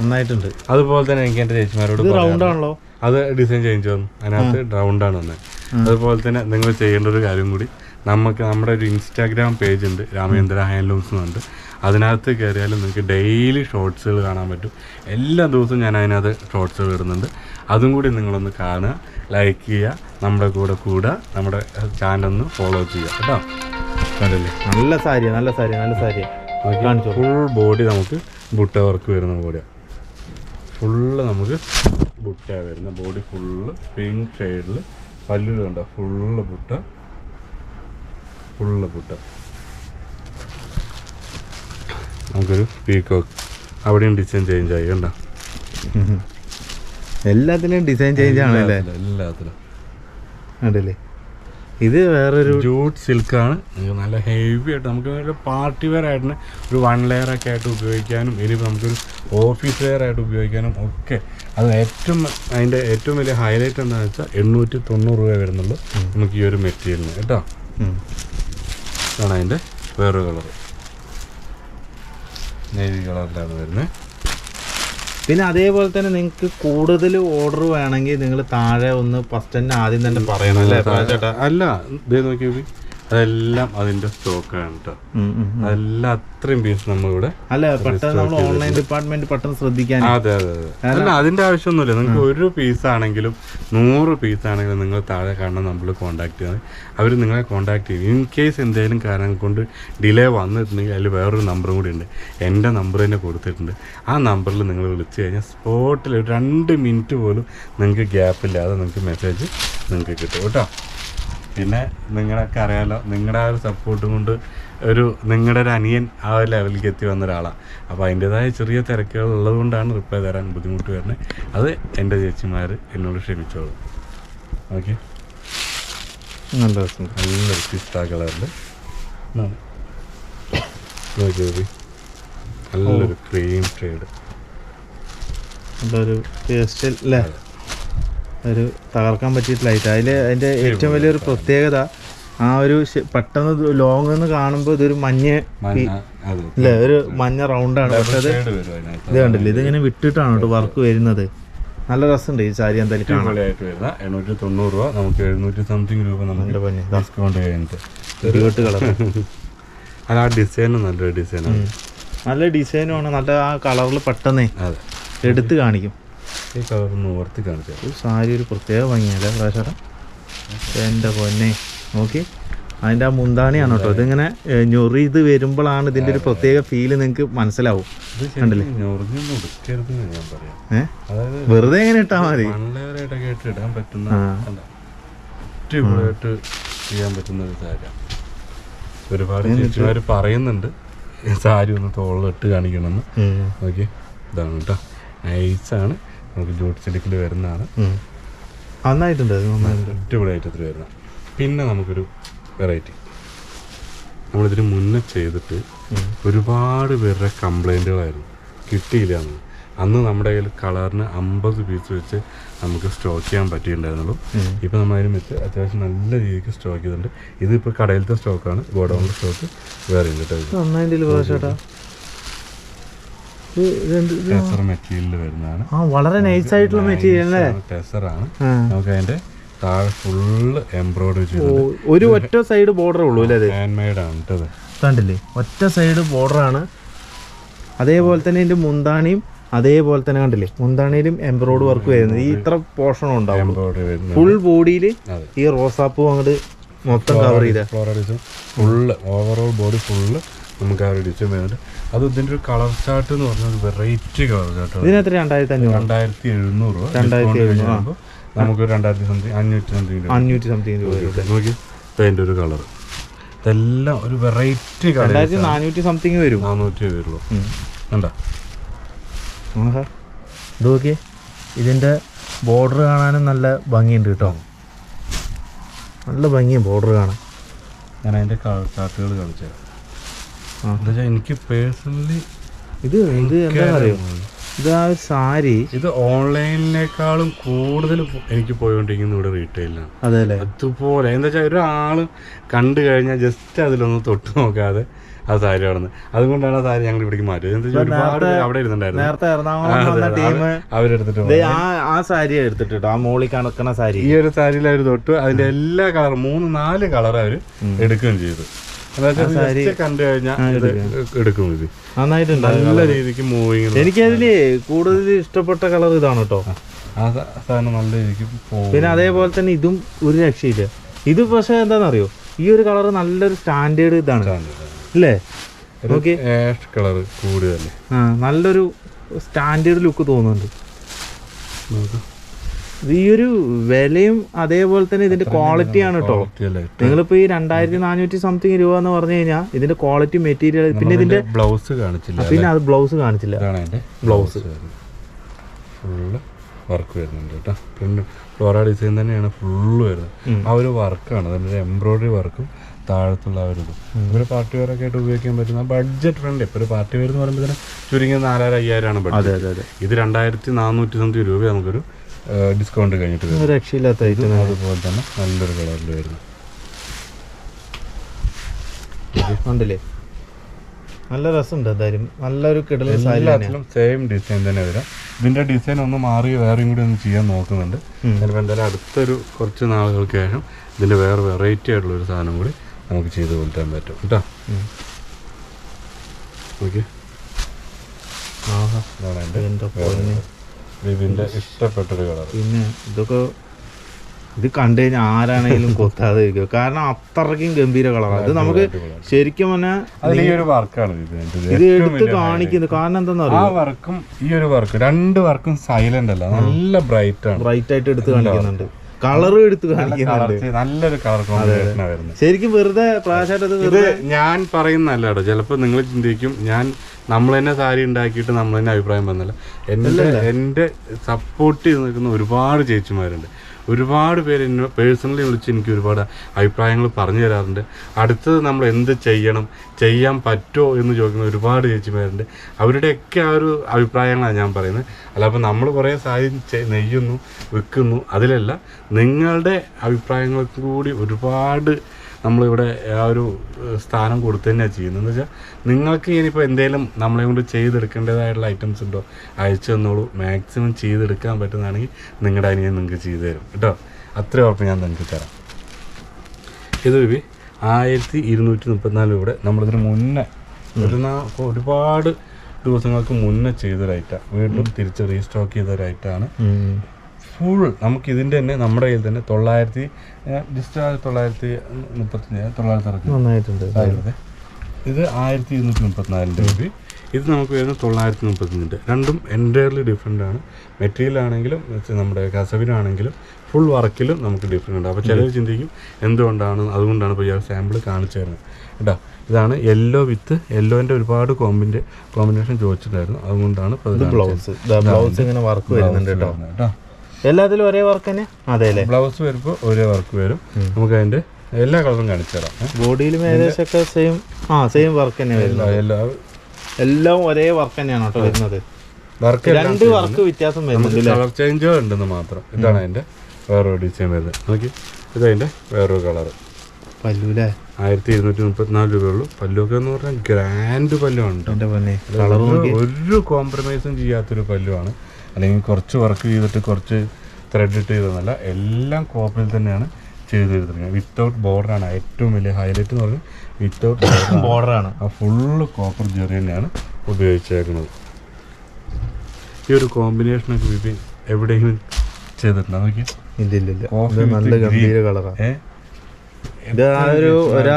നന്നായിട്ടുണ്ട്. അതുപോലെ തന്നെ എനിക്ക് എന്റെ ചേച്ചിമാരോട് റൗണ്ട് ആണല്ലോ അത് ഡിസൈൻ ചേഞ്ച് വന്നു. അതിനകത്ത് ആണ് വന്നത് അതുപോലെ തന്നെ നിങ്ങൾ ചെയ്യേണ്ട ഒരു കാര്യം കൂടി നമുക്ക് നമ്മുടെ ഒരു ഇൻസ്റ്റാഗ്രാം പേജ് ഉണ്ട് രാമചന്ദ്ര ഹാൻഡ്ലൂംസ് എന്നുണ്ട് അതിനകത്ത് കയറിയാലും നിങ്ങൾക്ക് ഡെയിലി ഷോർട്സുകൾ കാണാൻ പറ്റും. എല്ലാ ദിവസവും ഞാൻ അതിനകത്ത് ഷോർട്സുകൾ ഇടുന്നുണ്ട്. അതും കൂടി നിങ്ങളൊന്ന് കാണുക ലൈക്ക് ചെയ്യുക നമ്മുടെ കൂടെ കൂടുക നമ്മുടെ ചാനലൊന്ന് ഫോളോ ചെയ്യുക കേട്ടോ? കണ്ടല്ലേ? നല്ല സാരിയാ നല്ല സാരി നല്ല സാരി ഫുൾ ബോഡി നമുക്ക് ബുട്ട വർക്ക് വരുന്ന ബോഡിയാണ് ഫുള്ള് നമുക്ക് ബുട്ട വരുന്ന ബോഡി ഫുള്ള് പിങ്ക് ഷെയ്ഡിൽ പല്ലുകൾ കണ്ടോ? ഫുള്ള് ബുട്ട ഫുള്ള് ബുട്ട നമുക്കൊരു പീക്കോക്ക് അവിടെയും ഡിസൈൻ ചേഞ്ച് ആയി കണ്ട? എല്ലാത്തിനും ഡിസൈൻ ചേഞ്ച് ആണല്ലേ? എല്ലാത്തിലും, കണ്ടില്ലേ? ഇത് വേറൊരു ജൂട്ട് സിൽക്കാണ് നല്ല ഹെവി ആയിട്ട് നമുക്ക് ഒരു പാർട്ടി വെയർ ആയിട്ട് ഒരു വൺ ലെയർ ഒക്കെ ആയിട്ട് ഉപയോഗിക്കാനും ഇനിയിപ്പോൾ നമുക്കൊരു ഓഫീസ് വെയർ ആയിട്ട് ഉപയോഗിക്കാനും ഒക്കെ. അത് ഏറ്റവും അതിന്റെ ഏറ്റവും വലിയ ഹൈലൈറ്റ് എന്താണെന്ന് വെച്ചാൽ എണ്ണൂറ്റി തൊണ്ണൂറ് രൂപ വരുന്നുള്ളൂ നമുക്ക് ഈ ഒരു മെറ്റീരിയലിന് കേട്ടോ? ആണ് അതിന്റെ വേറൊരു കളർ നേവി കളറിലാണ് വരുന്നത് പിന്നെ അതേപോലെ തന്നെ നിങ്ങൾക്ക് കൂടുതൽ ഓർഡർ വേണമെങ്കിൽ നിങ്ങൾ താഴെ ഒന്ന് ഫസ്റ്റ് തന്നെ ആദ്യം തന്നെ പറയണം അല്ലേ? ചേട്ടാ അല്ല ഇതേ നോക്കി അതെല്ലാം അതിന്റെ സ്റ്റോക്കാണ് കേട്ടോ. ഉം, ഉം. അതെല്ലാം അത്രയും പീസ് നമ്മളിവിടെ അല്ല പെട്ടെന്ന് നമ്മൾ ഓൺലൈൻ ഡിപ്പാർട്ട്മെന്റ് പെട്ടെന്ന് ശ്രദ്ധിക്കാൻ. അതെ അതെ അതെ. അല്ല. അതിന്റെ ആവശ്യമൊന്നുമില്ല. നിങ്ങൾക്ക് ഒരു പീസ് ആണെങ്കിലും നൂറ് പീസ് ആണെങ്കിലും നിങ്ങൾ താഴെ കാണാൻ നമ്മൾ കോൺടാക്ട് ചെയ്യണം അവർ നിങ്ങളെ കോൺടാക്ട് ചെയ്യും. ഇൻ കേസ് എന്തെങ്കിലും കാരണം കൊണ്ട് ഡിലേ വന്നിട്ടുണ്ടെങ്കിൽ അതിൽ വേറൊരു നമ്പറും കൂടി ഉണ്ട്. എന്റെ നമ്പർ തന്നെ കൊടുത്തിട്ടുണ്ട്. ആ നമ്പറിൽ നിങ്ങൾ വിളിച്ചു കഴിഞ്ഞാൽ സ്പോട്ടിൽ രണ്ട് മിനിറ്റ് പോലും നിങ്ങൾക്ക് ഗ്യാപ്പ് ഇല്ലാതെ നിങ്ങൾക്ക് മെസ്സേജ് നിങ്ങൾക്ക് കിട്ടും. കേട്ടോ. പിന്നെ നിങ്ങളൊക്കെ അറിയാലോ നിങ്ങളുടെ ആ ഒരു സപ്പോർട്ടും കൊണ്ട് ഒരു നിങ്ങളുടെ ഒരു അനിയൻ ആ ഒരു ലെവലിലേക്ക് എത്തി വന്ന ഒരാളാണ് അപ്പോൾ അതിന്റെതായ ചെറിയ തിരക്കുകൾ ഉള്ളതുകൊണ്ടാണ് റിപ്ലൈ തരാൻ ബുദ്ധിമുട്ട് വരുന്നത്. അത് എന്റെ ചേച്ചിമാർ എന്നോട് ക്ഷമിച്ചോളൂ. ഓക്കെ നല്ല രസം. നല്ല പിസ്ത കളറിൽ നോക്കി നല്ലൊരു ക്രീം ഷെയ്ഡ് നല്ലൊരു ടേസ്റ്റ് അല്ലേ ഒരു തകർക്കാൻ പറ്റിയിട്ടില്ല അതിൽ അതിന്റെ ഏറ്റവും വലിയൊരു പ്രത്യേകത ആ ഒരു പെട്ടെന്ന് ലോങ് എന്ന് കാണുമ്പോൾ ഇതൊരു മഞ്ഞ അല്ലേ ഒരു മഞ്ഞ റൗണ്ടാണ് പക്ഷെ അത് ഇത് കണ്ടില്ല ഇതിങ്ങനെ വിട്ടിട്ടാണ് കേട്ടോ വർക്ക് വരുന്നത്. നല്ല രസമുണ്ട് ഈ സാരി എന്തായാലും നല്ല അടിപൊളിയായിട്ട് വരുന്ന എണ്ണൂറ്റി തൊണ്ണൂറ് രൂപ. നമുക്ക് എഴുന്നൂറ്റി സംതിങ് രൂപ നമുക്ക് ഡിസ്കൗണ്ട് കഴിഞ്ഞിട്ട് കളർ ആ ഡിസൈനും നല്ലൊരു ഡിസൈനാണ് നല്ല ഡിസൈനുമാണ് നല്ല ആ കളറിൽ പെട്ടെന്നേ എടുത്ത് കാണിക്കും. ഈ കളർ ഒന്ന് ഓർത്തി കാണിച്ചു. ഒരു സാരി ഒരു പ്രത്യേക ഭംഗിയല്ലേ പ്രാവശ്യം എന്റെ പൊന്നെ. നോക്കി. അതിന്റെ ആ മുന്താണിയാണ് കേട്ടോ. ഇതിങ്ങനെ ഞൊറി ഇത് വരുമ്പോഴാണ് ഇതിന്റെ ഒരു പ്രത്യേക ഫീൽ നിങ്ങൾക്ക് മനസ്സിലാവും. കണ്ടില്ലേ? വെറുതെ എങ്ങനെ ഇട്ടാ മതി. ഇടാൻ പറ്റുന്ന ചെയ്യാൻ പറ്റുന്ന ഒരു സാരിയാണ് ഒരുപാട് ചേച്ചിമാർ പറയുന്നുണ്ട് സാരി ഒന്ന് തോളിലിട്ട് കാണിക്കണമെന്ന്. ഓക്കെ ഇതാണ് കേട്ടോ. നൈസാണ് നമുക്ക് ജോട്ട് സിലിക്കിൽ വരുന്നതാണ്. ഉം. നന്നായിട്ടുണ്ട് അത് നന്നായിട്ടുണ്ട് അടിപൊളിയായിട്ട് ഇതിൽ വരുന്ന. പിന്നെ നമുക്കൊരു വെറൈറ്റി. നമ്മളിതിന് മുന്നേ ചെയ്തിട്ട് ഒരുപാട് പേരുടെ കംപ്ലൈന്റുകളായിരുന്നു കിട്ടിയില്ല എന്ന്. അന്ന് നമ്മുടെ കയ്യിൽ കളറിന് അമ്പത് പീസ് വെച്ച് നമുക്ക് സ്റ്റോക്ക് ചെയ്യാൻ പറ്റിയിട്ടുണ്ടായിരുന്നുള്ളൂ. ഇപ്പം ഇപ്പോൾ നമ്മൾ അതിന് വെച്ച് അത്യാവശ്യം നല്ല രീതിക്ക് സ്റ്റോക്ക് ചെയ്തിട്ടുണ്ട്. ഇതിപ്പോൾ കടയിലത്തെ സ്റ്റോക്കാണ് ഗോഡൗണിലെ സ്റ്റോക്ക് വേറെ ഉണ്ട് കേട്ടോ നന്നായിട്ടില്ല പ്രാവശ്യട്ടാ ടെസർ മെറ്റീരിയൽ വരുന്നതാണ്. ആ വളരെ നൈസ് ആയിട്ടുള്ള മെറ്റീരിയൽ അല്ലേ? ടെസറാണ്. നമുക്ക് അതിന്റെ താഴെ ഫുള്ള് എംബ്രോയിഡറി ചെയ്തിട്ടുണ്ട്. ഒരു ഒറ്റ സൈഡ് ബോർഡർ ഉള്ളൂ അല്ലേ അത് ഹാൻഡ് മെയ്ഡ് ആണ് കണ്ടില്ലേ? ഒറ്റ സൈഡ് ബോർഡർ ആണ്. അതേപോലെ തന്നെ ഇതിന്റെ മുന്താണിയും അതേപോലെ തന്നെ കണ്ടില്ലേ? മുന്താണിയിലും എംബ്രോയിഡ് വർക്ക് വരുന്നത്. ഈ ഇത്ര പോർഷൻ ഉണ്ടാവും ഫുൾ ബോഡിയിൽ ഈ റോസാപ്പൂ അങ്ങോട്ട് മൊത്തം കവർ ചെയ്ത. ഫുള്ള് ഓവറോൾ ബോഡി ഫുള്ള് നമുക്ക് ആ ഒരു ഡിസൈൻ വരുന്നുണ്ട്. അത് ഇതിന്റെ ഒരു കളർ ചാർട്ട് എന്ന് പറഞ്ഞ ഒരു വെറൈറ്റി കളർ ചാർട്ട് ഇതിനകത്ത് രണ്ടായിരത്തി അഞ്ഞൂറ് രണ്ടായിരത്തി എഴുന്നൂറ് രണ്ടായിരത്തി എഴുന്നൂറ്, നമുക്ക് രണ്ടായിരത്തി സംതിങ് അഞ്ഞൂറ്റി സംതിങ് അഞ്ഞൂറ്റി സംതിങ് രൂപ നോക്കി അതിന്റെ ഒരു കളർ. ഇതെല്ലാം ഒരു വെറൈറ്റി കളർ രണ്ടായിരത്തി നാനൂറ്റി സംതിങ് വരും. നാനൂറ്റി വരുള്ളൂ. കണ്ടോ? ആഹാ. ഇത് നോക്കിയേ. ഇതിന്റെ ബോർഡർ കാണാനും നല്ല ഭംഗിയുണ്ട് കേട്ടോ. നല്ല ഭംഗിയും ബോർഡർ കാണാൻ. ഞാൻ അതിന്റെ കളർ ചാർട്ടുകൾ കളിച്ചു ആ. എന്താ വെച്ചാൽ എനിക്ക് പേഴ്സണലി ഇത് ഇത് എന്താ പറയുക? ഇത് ആ ഒരു സാരി ഇത് ഓൺലൈനിനേക്കാളും കൂടുതൽ എനിക്ക് പോയോണ്ടിരിക്കുന്ന ഇവിടെ റീറ്റെയിലാണ് അതെ അല്ലേ? അതുപോലെ എന്താ വെച്ചാൽ ഒരാൾ കണ്ടു കഴിഞ്ഞാൽ ജസ്റ്റ് അതിലൊന്ന് തൊട്ട് നോക്കാതെ ആ സാരി അവിടെ അതുകൊണ്ടാണ് ആ സാരി ഞങ്ങൾ ഇവിടേക്ക് മാറ്റിയത്. ഒരുപാട് അവിടെ ഇരുന്നുണ്ടായിരുന്നു അവരെടുത്തിട്ട് ആ സാരി എടുത്തിട്ട് ആ മോളി കണക്കണ സാരി. ഈ ഒരു സാരിയിൽ അവർ തൊട്ട് അതിന്റെ എല്ലാ കളറും മൂന്ന് നാല് കളർ അവർ എടുക്കുകയും ചെയ്തു. കണ്ടു കഴിഞ്ഞാൽ എടുക്കും. ഇത്. നന്നായിട്ടുണ്ട്. നല്ല രീതിക്ക് മൂവിങ് എനിക്കതിൽ കൂടുതൽ ഇഷ്ടപ്പെട്ട കളർ ഇതാണ് കേട്ടോ ആ സാധനം നല്ല രീതിക്ക് പിന്നെ അതേപോലെ തന്നെ ഇതും ഒരു രക്ഷയില്ല. ഇത് പക്ഷെ എന്താണെന്നറിയോ? ഈ ഒരു കളർ നല്ലൊരു സ്റ്റാൻഡേർഡ് ഇതാണ്. അല്ലേ കളർ കൂടുതലല്ലേ നല്ലൊരു സ്റ്റാൻഡേർഡ് ലുക്ക് തോന്നുന്നുണ്ട്. നോക്ക്. ഇത് ഈ ഒരു വിലയും അതേപോലെ തന്നെ ഇതിന്റെ ക്വാളിറ്റിയാണ് കേട്ടോ Quality അല്ലേ? നിങ്ങളിപ്പോ ഈ രണ്ടായിരത്തി നാനൂറ്റി സംതിങ് രൂപ എന്ന് പറഞ്ഞു കഴിഞ്ഞാൽ ഇതിന്റെ ക്വാളിറ്റി മെറ്റീരിയൽ പിന്നെ ഇതിന്റെ ബ്ലൗസ് കാണിച്ചില്ല? പിന്നെ അത് ബ്ലൗസ് കാണിച്ചില്ല. ബ്ലൗസ് ഫുള്ള് വർക്ക് വരുന്നുണ്ട് കേട്ടോ പിന്നെ ഫ്ലോറ ഡിസൈൻ തന്നെയാണ് ഫുള്ള് വരുന്നത്. ആ ഒരു വർക്കാണ് അതിന്റെ എംബ്രോയിഡറി വർക്കും താഴത്തുള്ള ആ ഒരു ഇത്. ഒരു പാർട്ടി വെയർ ഒക്കെ ആയിട്ട് ഉപയോഗിക്കാൻ പറ്റുന്ന ബഡ്ജറ്റ് ഫ്രണ്ട് ഇപ്പോൾ ഒരു പാർട്ടി വെയർ എന്ന് പറയുമ്പോൾ തന്നെ ചുരുങ്ങിയ നാലായിരം അയ്യായിരമാണ് ആണ് ബഡ്ജറ്റ് അതെ അതെ ഇത് രണ്ടായിരത്തി നാനൂറ്റി സംതിങ് രൂപ നമുക്കൊരു ഡിസ്കൗണ്ട് കഴിഞ്ഞിട്ട് രക്ഷയില്ലാത്ത ഐറ്റം അതുപോലെ തന്നെ നല്ലൊരു കളറിൽ വരുന്നു. ഉണ്ടല്ലേ നല്ല രസമുണ്ട് എന്തായാലും. നല്ലൊരു തന്നെയാണ് എല്ലാത്തിലും സെയിം ഡിസൈൻ തന്നെ വരാം. ഇതിന്റെ ഡിസൈൻ ഒന്ന് മാറി വേറെയും കൂടി ഒന്ന് ചെയ്യാൻ നോക്കുന്നുണ്ട്. ചിലപ്പോൾ എന്തായാലും അടുത്തൊരു കുറച്ച് നാളുകൾക്ക് ശേഷം ഇതിന്റെ വേറെ വെറൈറ്റി ആയിട്ടുള്ള ഒരു സാധനം കൂടി നമുക്ക് ചെയ്ത് കൊണ്ടുവരാൻ പറ്റും. കേട്ടോ. ഓക്കെ ആഹാ. ഇതാണ് എന്റെ പൊന്നെ വിവിന്റെ ഇഷ്ടപ്പെട്ടൊരു കളർ പിന്നെ ഇതൊക്കെ ഇത് കണ്ടു കഴിഞ്ഞാൽ ആരാണെങ്കിലും കൊത്താതെ ഇരിക്കും കാരണം അത്രയ്ക്കും ഗംഭീര കളറാണ്. ഇത് നമുക്ക് ശരിക്കും ഇത്. എടുത്ത് കാണിക്കുന്നത് കാരണം എന്താണെന്ന് ആ വർക്കും ഈ ഒരു വർക്ക് രണ്ട് വർക്കും സൈലന്റ് അല്ല. നല്ല ബ്രൈറ്റ് ആണ് ബ്രൈറ്റ് ആയിട്ട് എടുത്ത് കാണിക്കുന്നുണ്ട് കളറും എടുത്ത് കാണിക്കുന്നുണ്ട്. നല്ലൊരു കളർ കോമ്പിനേഷനാണ് വരുന്നത്. ശരിക്കും വെറുതെ ഇത് വെറുതെ ഞാൻ പറയുന്നല്ല കേട്ടോ. ചിലപ്പോൾ നിങ്ങൾ ചിന്തിക്കും ഞാൻ നമ്മൾ തന്നെ സാരി ഉണ്ടാക്കിയിട്ട് നമ്മൾ തന്നെ അഭിപ്രായം പറഞ്ഞല്ല എന്റെ എന്റെ സപ്പോർട്ട് ചെയ്ത് നിൽക്കുന്ന ഒരുപാട് ചേച്ചിമാരുണ്ട്. ഒരുപാട് പേര് എന്നെ പേഴ്സണലി വിളിച്ച് എനിക്ക് ഒരുപാട് അഭിപ്രായങ്ങൾ പറഞ്ഞു തരാറുണ്ട്. അടുത്തത് നമ്മൾ എന്ത് ചെയ്യണം ചെയ്യാൻ പറ്റുമോ എന്ന് ചോദിക്കുന്ന ഒരുപാട് ചേച്ചിമാരുണ്ട്. അവരുടെയൊക്കെ ആ ഒരു അഭിപ്രായങ്ങളാണ് ഞാൻ പറയുന്നത്. അല്ല നമ്മൾ കുറേ സാധ്യം ചെ- നെയ്യുന്നു വിൽക്കുന്നു അതിലല്ല. നിങ്ങളുടെ അഭിപ്രായങ്ങൾക്ക് കൂടി ഒരുപാട് നമ്മളിവിടെ ആ ഒരു സ്ഥാനം കൊടുത്തു തന്നെയാണ് ചെയ്യുന്നത്. എന്ന് വെച്ചാൽ നിങ്ങൾക്ക് ഇനിയിപ്പോൾ എന്തെങ്കിലും നമ്മളെ കൊണ്ട് ചെയ്തെടുക്കേണ്ടതായിട്ടുള്ള ഐറ്റംസ് ഉണ്ടോ? അയച്ചു തന്നോളൂ. മാക്സിമം ചെയ്തെടുക്കാൻ പറ്റുന്നതാണെങ്കിൽ നിങ്ങളുടെ അനിയൻ നിങ്ങൾക്ക് ചെയ്തു തരും. കേട്ടോ? അത്ര ഉറപ്പ് ഞാൻ നിങ്ങൾക്ക് തരാം. ഇത് ബിബി ആയിരത്തി ഇരുന്നൂറ്റി മുപ്പത്തിനാല് രൂപയുടെ നമ്മളിതിന് മുന്നേ ഒരു നാ- ഒരുപാട് ദിവസങ്ങൾക്ക് മുന്നേ ചെയ്തൊരു ഐറ്റം വീണ്ടും തിരിച്ച് റീസ്റ്റോക്ക് ചെയ്ത ഒരു ഐറ്റമാണ് ഫുൾ നമുക്ക് ഇതിന്റെ തന്നെ നമ്മുടെ കയ്യിൽ തന്നെ തൊള്ളായിരത്തി ജസ്റ്റ് തൊള്ളായിരത്തി മുപ്പത്തഞ്ച് തൊള്ളായിരത്തി അറുപത്തി നന്നായിട്ടുണ്ട്. ഇത് ആയിരത്തി ഇരുന്നൂറ്റി മുപ്പത്തിനാലിന്റെ രൂപ ഇത് നമുക്ക് വരുന്നത് തൊള്ളായിരത്തി മുപ്പത്തഞ്ചിന്റെ രണ്ടും എന്റയർലി ഡിഫറെന്റ് ആണ്. മെറ്റീരിയൽ ആണെങ്കിലും നമ്മുടെ കസവിനാണെങ്കിലും ഫുൾ വർക്കിലും നമുക്ക് ഡിഫറെന്റ് ഉണ്ട്. അപ്പോൾ ചിലർ ചിന്തിക്കും എന്തുകൊണ്ടാണ് അതുകൊണ്ടാണ് ഇപ്പോൾ ഇയാൾ സാമ്പിൾ കാണിച്ചു തരുന്നത്. കേട്ടോ? ഇതാണ് യെല്ലോ വിത്ത് യെല്ലോന്റെ ഒരുപാട് കോമ്പിന്റെ കോമ്പിനേഷൻ ചോദിച്ചിട്ടായിരുന്നു അതുകൊണ്ടാണ് ബ്ലൗസ് ബ്ലൗസ് ഇങ്ങനെ വർക്ക് വരുന്നുണ്ട്. കേട്ടോ. എല്ലാത്തിലും ഒരേ വർക്ക് തന്നെ? അതെ അല്ലേ ബ്ലൗസ് വരുമ്പോൾ ഒരേ വർക്ക് വരും. നമുക്ക് അതിന്റെ എല്ലാ കളറും കാണിച്ചു തരാം? ബോഡിയിലും ഏകദേശം ഒക്കെ സെയിം ആ സെയിം വർക്ക് തന്നെ വരുന്നത്. എല്ലാ എല്ലാം ഒരേ വർക്ക് തന്നെയാണ് കേട്ടോ വരുന്നത്. വർക്ക് രണ്ട് വർക്ക് വ്യത്യാസം വരുന്നുണ്ട് കളർ ചേഞ്ചുകൾ ഉണ്ടെന്ന് മാത്രം. ഇതാണ് അതിന്റെ വേറൊരു ഡിസൈൻ വരുന്നത്. നോക്കി. അതിന്റെ വേറൊരു കളർ പല്ലൂല്ലേ ആയിരത്തി ഇരുന്നൂറ്റി മുപ്പത്തിനാല് രൂപയുള്ളൂ പല്ലുവൊക്കെ എന്ന് പറഞ്ഞാൽ ഗ്രാൻഡ് ഒരു- ഒരു കോംപ്രമൈസും ചെയ്യാത്തൊരു പല്ലുവാണ്. അല്ലെങ്കിൽ കുറച്ച് വർക്ക് ചെയ്തിട്ട് കുറച്ച് ത്രെഡ് ഇട്ട് ചെയ്തതല്ല എല്ലാം കോപ്പിൽ തന്നെയാണ് ചെയ്ത് ചെയ്തിരിക്കുന്നത് വിത്തൗട്ട് ബോർഡറാണ് ഏറ്റവും വലിയ ഹൈലൈറ്റ് എന്ന് പറഞ്ഞാൽ വിത്തൗട്ട് ബോർഡർ ആ ഫുള്ള് കോപ്പർ ജെറി തന്നെയാണ് ഉപയോഗിച്ചേക്കുന്നത്. ഈ ഒരു കോമ്പിനേഷനൊക്കെ വിപി എവിടെയെങ്കിലും ചെയ്തിട്ടുണ്ടോ? നോക്കി ഇല്ല ഇല്ല നല്ല ഗംഭീര കളറാണ് ഇത് ആ ഒരു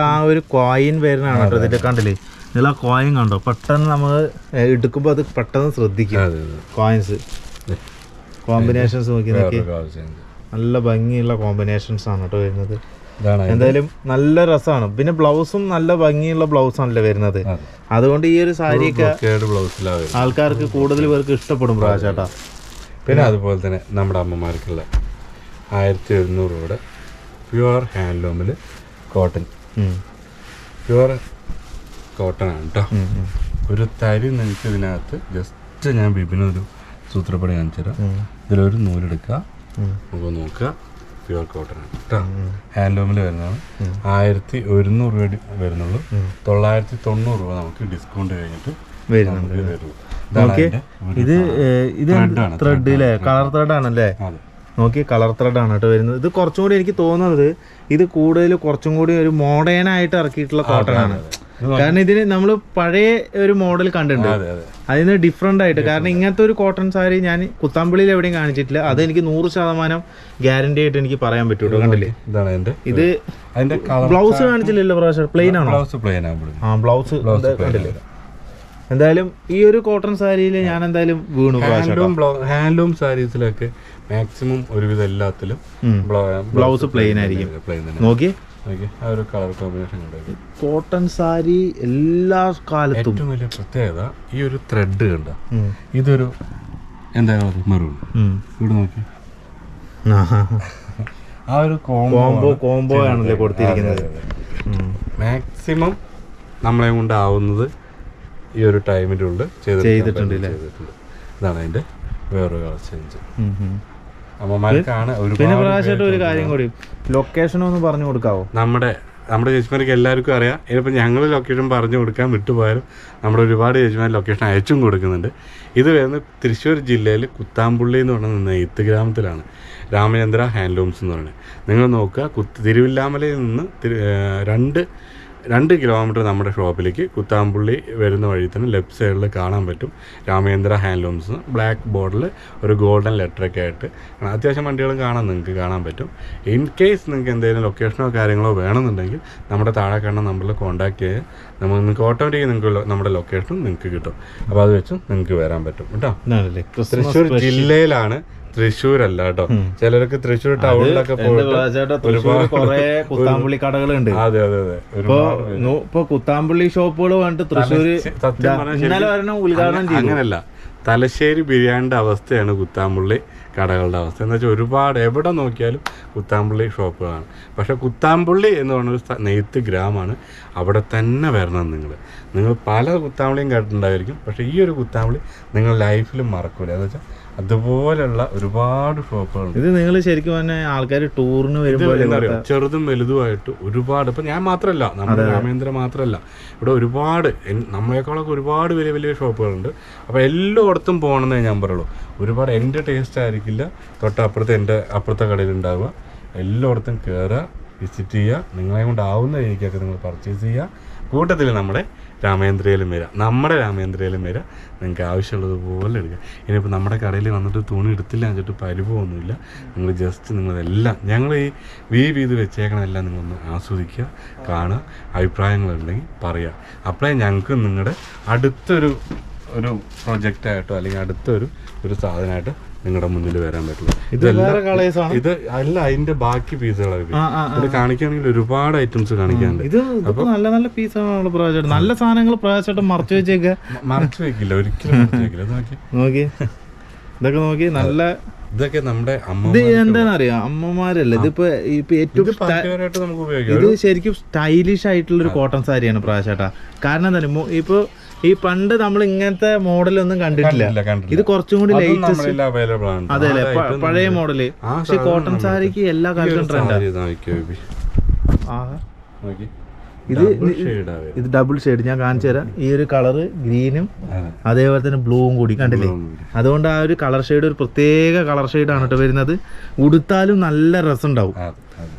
ആ ഒരു കോയിൻ വരുന്നതാണ് കേട്ടോ ഇതിന്റെ കണ്ടില്ലേ ഇതിൽ ആ കോയിൻ കണ്ടോ? പെട്ടെന്ന് നമ്മൾ എടുക്കുമ്പോൾ അത് പെട്ടെന്ന് ശ്രദ്ധിക്കും. കോയിൻസ് കോമ്പിനേഷൻസ് നോക്കി നോക്കി. നല്ല ഭംഗിയുള്ള കോമ്പിനേഷൻസ് ആണ് കേട്ടോ വരുന്നത്. എന്തായാലും നല്ല രസമാണ് പിന്നെ ബ്ലൗസും നല്ല ഭംഗിയുള്ള ബ്ലൗസ് ആണല്ലോ വരുന്നത്. അതുകൊണ്ട് ഈ ഒരു സാരിയൊക്കെ ആൾക്കാർക്ക് കൂടുതൽ പേർക്ക് ഇഷ്ടപ്പെടും പ്രാചേട്ടാ പിന്നെ അതുപോലെ തന്നെ നമ്മുടെ അമ്മമാർക്കുള്ള ആയിരത്തി എഴുന്നൂറ് രൂപയുടെ പ്യുവർ ഹാൻഡ്ലൂമിൽ കോട്ടൺ പ്യുവർ കോട്ടൺ ആണ് കേട്ടോ. ഒരു തരി നിങ്ങൾക്ക് ഇതിനകത്ത് ജസ്റ്റ് ഞാൻ ബിബിനൊരു സൂത്രപ്പടി കാണിച്ചു തരാം ഇതിലൊരു നൂലെടുക്കുക. നമുക്ക് നോക്കുക. പ്യുവർ കോട്ടൺ ആണ് കേട്ടോ. ഹാൻഡ്ലൂമിൽ വരുന്നതാണ്. ആയിരത്തി ഒരുന്നൂറ് രൂപ വരുന്നുള്ളൂ. തൊള്ളായിരത്തി തൊണ്ണൂറ് രൂപ നമുക്ക് ഡിസ്കൗണ്ട് കഴിഞ്ഞിട്ട് ഇത് ഇത് ത്രെഡ് അല്ലേ കളർ ത്രെഡ് ആണല്ലേ? നോക്കി കളർ ത്രെഡ് ആണ് കേട്ടോ വരുന്നത്. ഇത് കുറച്ചും കൂടി എനിക്ക് തോന്നുന്നത് ഇത് കൂടുതൽ കുറച്ചും കൂടി ഒരു മോഡേൺ ആയിട്ട് ഇറക്കിയിട്ടുള്ള കോട്ടൺ ആണ്. കാരണം ഇതിന് നമ്മൾ പഴയ ഒരു മോഡൽ കണ്ടിട്ടുണ്ട്. അതെ അതെ. അതിന് ഡിഫറെന്റ് ആയിട്ട്. കാരണം ഇങ്ങനത്തെ ഒരു കോട്ടൺ സാരി ഞാൻ കുത്താമ്പിളിയിൽ എവിടെയും കാണിച്ചിട്ടില്ല. അത് എനിക്ക് നൂറ് ശതമാനം ഗ്യാരണ്ടി ആയിട്ട് എനിക്ക് പറയാൻ പറ്റൂട്ടോ കണ്ടില്ലേ? ഇത് അതിന്റെ ബ്ലൗസ് കാണിച്ചില്ലല്ലോ പ്രാവശ്യം. പ്ലെയിൻ ആണോ? ബ്ലൗസ് പ്ലെയിൻ ആ ബ്ലൗസ് കണ്ടില്ലേ? എന്തായാലും ഈ ഒരു കോട്ടൺ സാരിയിൽ ഞാൻ എന്തായാലും വീണു ഹാൻഡ്ലൂം ഹാൻഡ്ലൂം സാരീസിലൊക്കെ മാക്സിമം ഒരുവിധം എല്ലാത്തിലും ബ്ലൗസ് പ്ലെയിൻ ആയിരിക്കും. നോക്കി ആ ഒരു കളർ കോമ്പിനേഷൻ കണ്ടത് കോട്ടൺ സാരി എല്ലാ കാലത്തും. ഏറ്റവും വലിയ പ്രത്യേകത ഈ ഒരു ത്രെഡ് കണ്ട? ഇതൊരു എന്താ മെറൂൺ ഉം. ഇവിടെ നോക്കി. ആ ഒരു കോംബോ കോംബോ ആണല്ലേ കൊടുത്തിരിക്കുന്നത്. മാക്സിമം നമ്മളെ കൊണ്ടാവുന്നത് ഈ ഒരു ടൈമിന്റെ ഉള്ളിൽ ചെയ്തിട്ടുണ്ട് ഇതാണ് അതിന്റെ വേറൊരു കളർ ചേഞ്ച്. അമ്മമാർക്കാണ് പിന്നെ പ്രാവശ്യമായിട്ട് ഒരു കാര്യം കൂടി. ലൊക്കേഷൻ ഒന്ന് പറഞ്ഞു കൊടുക്കാവോ? നമ്മുടെ നമ്മുടെ ചേച്ചിമാർക്ക് എല്ലാവർക്കും അറിയാം. ഇനിയിപ്പോൾ ഞങ്ങൾ ലൊക്കേഷൻ പറഞ്ഞു കൊടുക്കാൻ വിട്ടുപോയാലും നമ്മുടെ ഒരുപാട് ചേച്ചിമാർ ലൊക്കേഷൻ അയച്ചും കൊടുക്കുന്നുണ്ട്. ഇത് വരുന്നത് തൃശ്ശൂർ ജില്ലയിൽ കുത്താമ്പുള്ളി എന്ന് പറയുന്ന നെയ്ത്ത് ഗ്രാമത്തിലാണ്. രാമചന്ദ്ര ഹാൻഡ്ലൂംസ് എന്ന് പറയുന്നത്. നിങ്ങൾ നോക്കുക കുത്ത് തിരുവില്ലാമലയിൽ നിന്ന് രണ്ട് രണ്ട് കിലോമീറ്റർ നമ്മുടെ ഷോപ്പിലേക്ക് കുത്താമ്പുള്ളി വരുന്ന വഴി തന്നെ ലെഫ്റ്റ് സൈഡിൽ കാണാൻ പറ്റും. രാമേന്ദ്ര ഹാൻഡ്ലൂംസ് ബ്ലാക്ക് ബോർഡിൽ ഒരു ഗോൾഡൻ ലെറ്ററൊക്കെ ആയിട്ട് അത്യാവശ്യം വണ്ടികളും കാണാൻ നിങ്ങൾക്ക് കാണാൻ പറ്റും. ഇൻ കേസ് നിങ്ങൾക്ക് എന്തെങ്കിലും ലൊക്കേഷനോ കാര്യങ്ങളോ വേണമെന്നുണ്ടെങ്കിൽ നമ്മുടെ താഴെ കാണുന്ന നമ്പറിൽ കോൺടാക്ട് ചെയ്യുക നമ്മൾ നിങ്ങൾക്ക് ഓട്ടോമാറ്റിക് നിങ്ങൾക്ക് നമ്മുടെ ലൊക്കേഷനും നിങ്ങൾക്ക് കിട്ടും. അപ്പോൾ അത് വെച്ച് നിങ്ങൾക്ക് വരാൻ പറ്റും. കേട്ടോ? തൃശ്ശൂർ ജില്ലയിലാണ് തൃശ്ശൂർ അല്ല കേട്ടോ ചിലർക്ക് തൃശ്ശൂർ ടൗണിലൊക്കെ കുത്താമ്പുള്ളി കടകളുണ്ട് അതെ അതെ അതെ. ഇപ്പൊ കുത്താമ്പുള്ളി ഷോപ്പുകൾ വേണ്ടിട്ട് തൃശ്ശൂര് ഉദ്ഘാടനം അങ്ങനല്ല. തലശ്ശേരി ബിരിയാണിന്റെ അവസ്ഥയാണ് കുത്താമ്പുള്ളി കടകളുടെ അവസ്ഥ. എന്ന് വെച്ചാൽ ഒരുപാട് എവിടെ നോക്കിയാലും കുത്താമ്പുള്ളി ഷോപ്പുകളാണ്. പക്ഷെ കുത്താമ്പുള്ളി എന്ന് പറഞ്ഞൊരു നെയ്ത്ത് ഗ്രാമമാണ് അവിടെ തന്നെ വരണം നിങ്ങൾ നിങ്ങൾ പല കുത്താമ്പുള്ളിയും കേട്ടിട്ടുണ്ടായിരിക്കും. പക്ഷേ ഈ ഒരു കുത്താമ്പുള്ളി നിങ്ങൾ ലൈഫിലും മറക്കൂല. എന്ന് വെച്ചാൽ അതുപോലെയുള്ള ഒരുപാട് ഷോപ്പുകൾ ഇത് നിങ്ങൾ ശരിക്കും പറഞ്ഞ ആൾക്കാർ ടൂറിന് വരുമ്പോൾ ചെറുതും വലുതുമായിട്ട് ഒരുപാട് ഇപ്പം ഞാൻ മാത്രമല്ല നമ്മുടെ രാമേന്ദ്ര മാത്രമല്ല. ഇവിടെ ഒരുപാട് നമ്മളെക്കാളൊക്കെ ഒരുപാട് വലിയ വലിയ ഷോപ്പുകളുണ്ട്. അപ്പോൾ എല്ലായിടത്തും പോകണമെന്നേ ഞാൻ പറയുള്ളൂ. ഒരുപാട് എന്റെ ടേസ്റ്റ് ആയിരിക്കില്ല തൊട്ടപ്പുറത്ത് എന്റെ അപ്പുറത്തെ കടയിൽ ഉണ്ടാവുക എല്ലായിടത്തും കയറുക വിസിറ്റ് ചെയ്യുക. നിങ്ങളെ കൊണ്ടാവുന്ന രീതിക്കൊക്കെ നിങ്ങൾ പർച്ചേസ് ചെയ്യുക. കൂട്ടത്തിൽ നമ്മുടെ രാമേന്ദ്രയിലും വരിക. നമ്മുടെ രാമേന്ദ്രയിലും വരിക. നിങ്ങൾക്ക് ആവശ്യമുള്ളതുപോലെ എടുക്കുക. ഇനിയിപ്പോൾ നമ്മുടെ കടയിൽ വന്നിട്ട് തുണി എടുത്തില്ല എന്നിട്ട് പരിഭവമൊന്നുമില്ല. നിങ്ങൾ ജസ്റ്റ് നിങ്ങളെല്ലാം ഞങ്ങൾ ഈ വീവ് ചെയ്ത് വെച്ചേക്കണമെല്ലാം നിങ്ങളൊന്ന് ആസ്വദിക്കുക കാണുക. അഭിപ്രായങ്ങളുണ്ടെങ്കിൽ പറയുക. അപ്പോഴേ ഞങ്ങൾക്ക് നിങ്ങളുടെ അടുത്തൊരു ഒരു പ്രൊജക്റ്റായിട്ടോ അല്ലെങ്കിൽ അടുത്തൊരു ഒരു സാധനമായിട്ട് നിങ്ങളുടെ മുന്നിൽ വരാൻ പറ്റുള്ളൂ. ഇത് വേറെ കളേഴ്സ് ഇത് അല്ല അതിന്റെ ബാക്കി പീസുകളൊക്കെ ഇത് കാണിക്കുകയാണെങ്കിൽ ഒരുപാട് ഐറ്റംസ് കാണിക്കാനുണ്ട്. ഇത് നല്ല നല്ല പീസാണ് പ്രാവശ്യം നല്ല സാധനങ്ങൾ പ്രാവശ്യമായിട്ട് മറച്ചു വെച്ചേക്ക. മറച്ചു വെക്കില്ല ഒരിക്കലും നോക്കി. ഇതൊക്കെ നോക്കി. നല്ല ഇതൊക്കെ നമ്മുടെ ഇത് എന്താണെന്നറിയാം അമ്മമാരല്ല? ഇതിപ്പോ ഇപ്പൊ ഏറ്റവും ഇത് ശരിക്കും സ്റ്റൈലിഷ് ആയിട്ടുള്ള ഒരു കോട്ടൺ സാരിയാണ് പ്രാവശ്യട്ടാ കാരണം എന്താ ഇപ്പൊ ഈ പണ്ട് നമ്മൾ ഇങ്ങനത്തെ മോഡലൊന്നും കണ്ടിട്ടില്ല. ഇത് കുറച്ചും കൂടി അതും ലേറ്റസ്റ്റ് അല്ലേ? പഴയ മോഡൽ പക്ഷെ കോട്ടൺ സാരിക്ക് എല്ലാ കാലത്തും ട്രെൻഡാ സാരി ഇതാ ഇത് ഡബിൾ ഷെയ്ഡ് ഞാൻ കാണിച്ചു തരാം. ഈ ഒരു കളറ് ഗ്രീനും അതേപോലെ തന്നെ ബ്ലൂവും കൂടി കണ്ടില്ലേ? അതുകൊണ്ട് ആ ഒരു കളർ ഷെയ്ഡ് ഒരു പ്രത്യേക കളർ ഷെയ്ഡാണ് കേട്ടോ വരുന്നത്. ഉടുത്താലും നല്ല രസമുണ്ടാവും.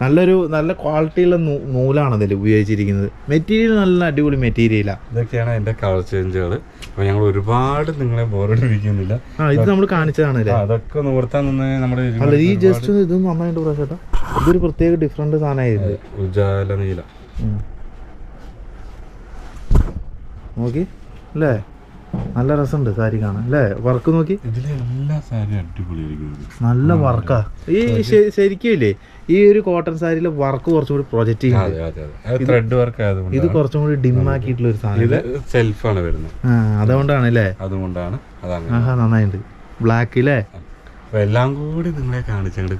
നല്ലൊരു നല്ല ക്വാളിറ്റിയുള്ള നൂലാണ് അതിൽ ഉപയോഗിച്ചിരിക്കുന്നത്. മെറ്റീരിയൽ നല്ല അടിപൊളി മെറ്റീരിയലാണ് ഇതൊക്കെയാണ് എന്റെ കളർ ചേഞ്ചുകൾ അപ്പൊ ഞങ്ങൾ ഒരുപാട് നിങ്ങളെ ബോറടിപ്പിക്കുന്നില്ല ആ ഇത് നമ്മൾ കാണിച്ചതാണ് അതൊക്കെ നിവർത്താൻ നിന്ന് നമ്മുടെ അല്ല ഈ ജസ്റ്റ് ഇത് നന്നായിട്ട് പ്രാവശ്യം ഇതൊരു പ്രത്യേക ഡിഫറെന്റ് സാധനമായിരുന്നു. ഉജാല നീല. നോക്കി. അല്ലേ? നല്ല രസമുണ്ട് സാരി കാണാൻ. അല്ലേ? വർക്ക് നോക്കി. നല്ല വർക്കാ ഈ ശരിക്കും ഇല്ലേ ഈ ഒരു കോട്ടൺ സാരിയിലെ വർക്ക് കുറച്ചും കൂടി പ്രൊജക്റ്റ് ചെയ്യുന്നത് ഇത് കുറച്ചും കൂടി ഡിം ആക്കിയിട്ടുള്ള ഒരു സാധനം സെൽഫാണ് വരുന്നത്. അതുകൊണ്ടാണ് അല്ലേ? അതുകൊണ്ടാണ് ആഹാ നന്നായിട്ടുണ്ട് ബ്ലാക്ക് അല്ലേ എല്ലാം കൂടി നിങ്ങളെ കാണിച്ചങ്ങോട്ട്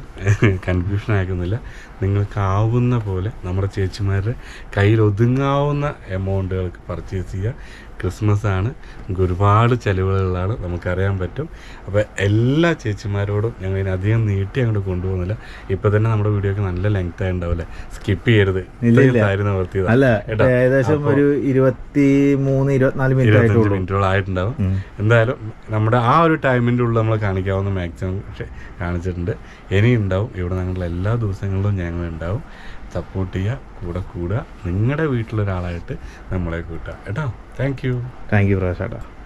കൺഫ്യൂഷൻ ആക്കുന്നില്ല. നിങ്ങൾക്കാവുന്ന പോലെ നമ്മുടെ ചേച്ചിമാരുടെ കയ്യിൽ ഒതുങ്ങാവുന്ന എമൗണ്ടുകൾക്ക് പർച്ചേസ് ചെയ്യുക. ക്രിസ്മസ് ആണ് നമുക്ക് ഒരുപാട് ചിലവുകളാണ് നമുക്കറിയാൻ പറ്റും. അപ്പോൾ എല്ലാ ചേച്ചിമാരോടും ഞങ്ങൾ ഇതിനെ അധികം നീട്ടി അങ്ങോട്ട് കൊണ്ടുപോകുന്നില്ല. ഇപ്പോൾ തന്നെ നമ്മുടെ വീഡിയോക്ക് നല്ല ലെങ്ത് ആയി ഉണ്ടാവില്ലേ സ്കിപ്പ് ചെയ്യരുത്. അല്ല ഏകദേശം ഒരു ഇരുപത്തി മൂന്ന് ഇരുപത്തിനാല് മിനിറ്റ് മിനിറ്റോളം ആയിട്ടുണ്ടാവും. എന്തായാലും നമ്മുടെ ആ ഒരു ടൈമിന്റെ ഉള്ളിൽ നമ്മൾ കാണിക്കാവുന്ന മാക്സിമം കാണിച്ചിട്ടുണ്ട്. ഇനി ഉണ്ടാവും ഇവിടെ ഞങ്ങളുടെ എല്ലാ ദിവസങ്ങളിലും ഞങ്ങൾ ഉണ്ടാവും സപ്പോർട്ട് ചെയ്യുക കൂടെ കൂടുക നിങ്ങളുടെ വീട്ടിലൊരാളായിട്ട് നമ്മളെ കൂട്ടുക. കേട്ടോ? Thank you thank you Prakash